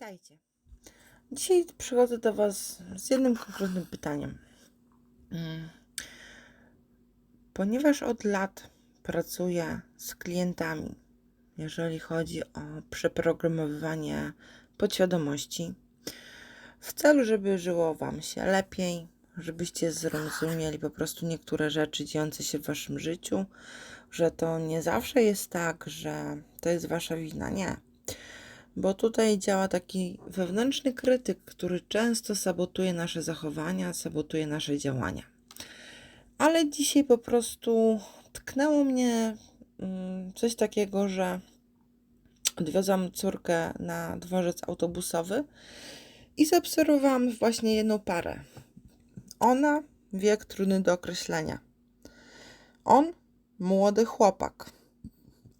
Witajcie. Dzisiaj przychodzę do Was z jednym konkretnym pytaniem. Mm. Ponieważ od lat pracuję z klientami, jeżeli chodzi o przeprogramowywanie podświadomości, w celu, żeby żyło Wam się lepiej, żebyście zrozumieli po prostu niektóre rzeczy dziejące się w Waszym życiu, że to nie zawsze jest tak, że to jest Wasza wina. Nie bo tutaj działa taki wewnętrzny krytyk, który często sabotuje nasze zachowania, sabotuje nasze działania. Ale dzisiaj po prostu tknęło mnie mm, coś takiego, że odwiozłam córkę na dworzec autobusowy i zaobserwowałam właśnie jedną parę. Ona wiek trudny do określenia. On młody chłopak.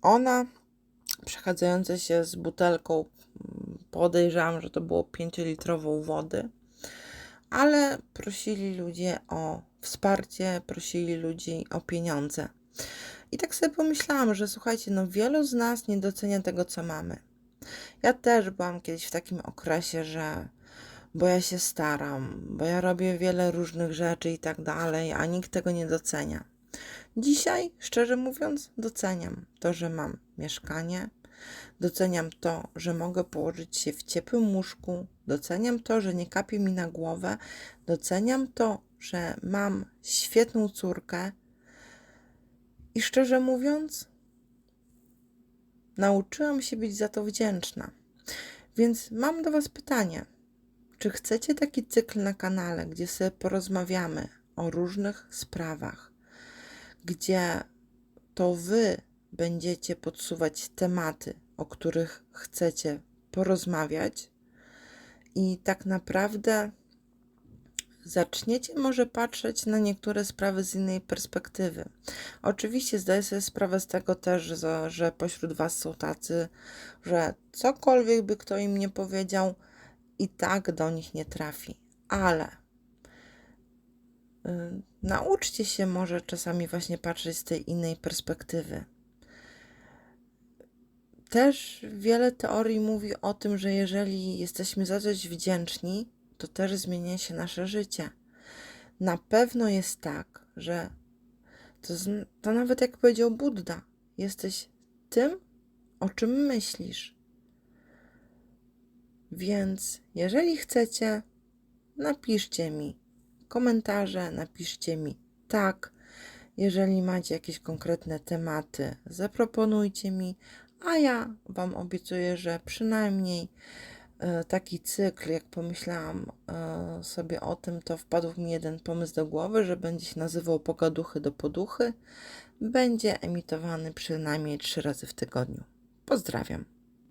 Ona przechadzające się z butelką. Podejrzewam, że to było 5-litrową wody, ale prosili ludzie o wsparcie, prosili ludzi o pieniądze. I tak sobie pomyślałam, że słuchajcie, no wielu z nas nie docenia tego, co mamy. Ja też byłam kiedyś w takim okresie, że bo ja się staram, bo ja robię wiele różnych rzeczy i tak dalej, a nikt tego nie docenia. Dzisiaj, szczerze mówiąc, doceniam to, że mam mieszkanie, doceniam to, że mogę położyć się w ciepłym łóżku, doceniam to, że nie kapie mi na głowę, doceniam to, że mam świetną córkę i szczerze mówiąc, nauczyłam się być za to wdzięczna. Więc mam do Was pytanie. Czy chcecie taki cykl na kanale, gdzie sobie porozmawiamy o różnych sprawach, gdzie to Wy będziecie podsuwać tematy, o których chcecie porozmawiać, i tak naprawdę zaczniecie może patrzeć na niektóre sprawy z innej perspektywy. Oczywiście zdaję sobie sprawę z tego też, że, że pośród Was są tacy, że cokolwiek by kto im nie powiedział, i tak do nich nie trafi. Ale y, nauczcie się może czasami właśnie patrzeć z tej innej perspektywy. Też wiele teorii mówi o tym, że jeżeli jesteśmy za coś wdzięczni, to też zmienia się nasze życie. Na pewno jest tak, że to, to nawet jak powiedział Buddha, jesteś tym, o czym myślisz. Więc jeżeli chcecie, napiszcie mi komentarze, napiszcie mi tak. Jeżeli macie jakieś konkretne tematy, zaproponujcie mi, a ja Wam obiecuję, że przynajmniej e, taki cykl, jak pomyślałam e, sobie o tym, to wpadł mi jeden pomysł do głowy, że będzie się nazywał Pogaduchy do Poduchy. Będzie emitowany przynajmniej trzy razy w tygodniu. Pozdrawiam.